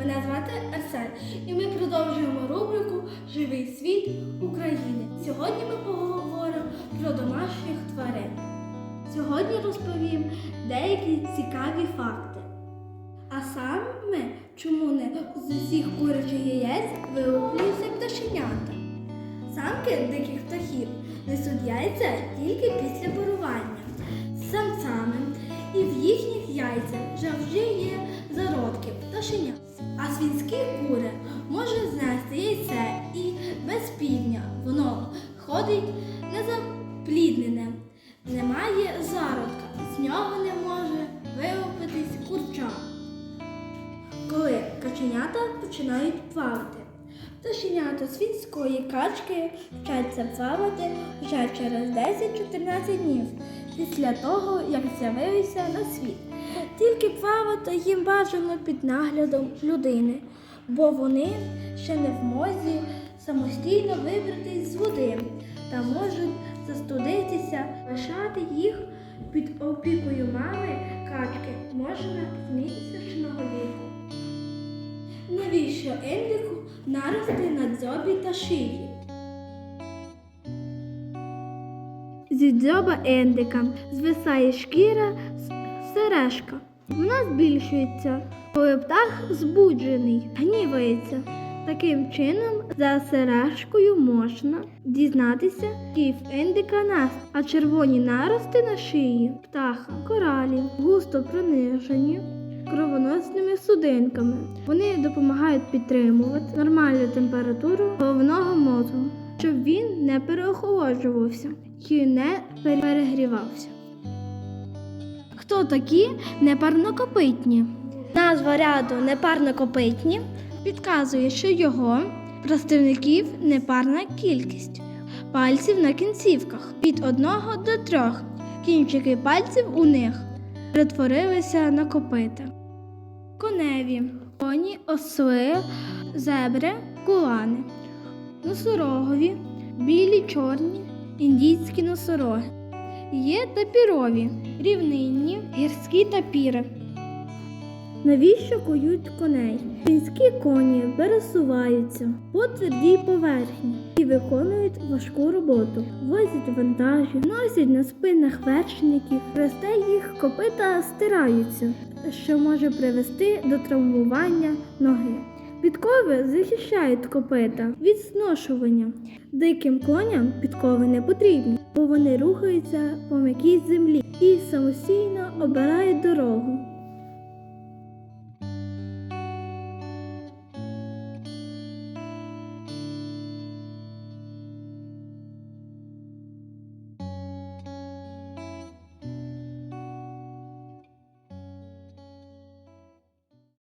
Мене звати Арсен, і ми продовжуємо рубрику Живий світ України. Сьогодні ми поговоримо про домашніх тварин. Сьогодні розповім деякі цікаві факти. А саме, чому не з усіх курячих яєць вилуплюються пташенята. Самки диких птахів несуть яйця тільки після парування самцями, і в їхніх яйцях завжди є зародки пташенят. А свінські кури може знести яйце і без півня воно ходить незапліднене, немає зародка, з нього не може вилупитись курча. Коли каченята починають плавати. Пташенята світської качки вчаться плавати вже через 10-14 днів після того, як з'явилися на світ. Тільки плавати їм бажано під наглядом людини, бо вони ще не в мозі самостійно вибратись з води та можуть застудитися, лишати їх під опікою мами качки можна з місячного віку. Навіщо індику нарости на дзьобі та шиї? Зі дзьоба індика звисає шкіра сережка. Вона збільшується, коли птах збуджений, гнівається. Таким чином, за сережкою можна дізнатися, в індика нас, а червоні нарости на шиї птаха, коралі, густо пронижені кровоносними судинками. Вони допомагають підтримувати нормальну температуру головного мозку, щоб він не переохолоджувався і не перегрівався. Хто такі непарнокопитні? Назва ряду непарнокопитні підказує, що його представників непарна кількість пальців на кінцівках від одного до трьох. Кінчики пальців у них перетворилися на копита. Коневі, коні, осли, зебри, кулани, носорогові, білі, чорні, індійські носороги. Є тапірові, рівнинні, гірські тапіри. Навіщо кують коней? Фінські коні пересуваються по твердій поверхні і виконують важку роботу, возять вантажі, носять на спинах вершників, росте їх копита стираються, що може привести до травмування ноги. Підкови захищають копита від зношування. Диким коням підкови не потрібні, бо вони рухаються по м'якій землі і самостійно обирають дорогу.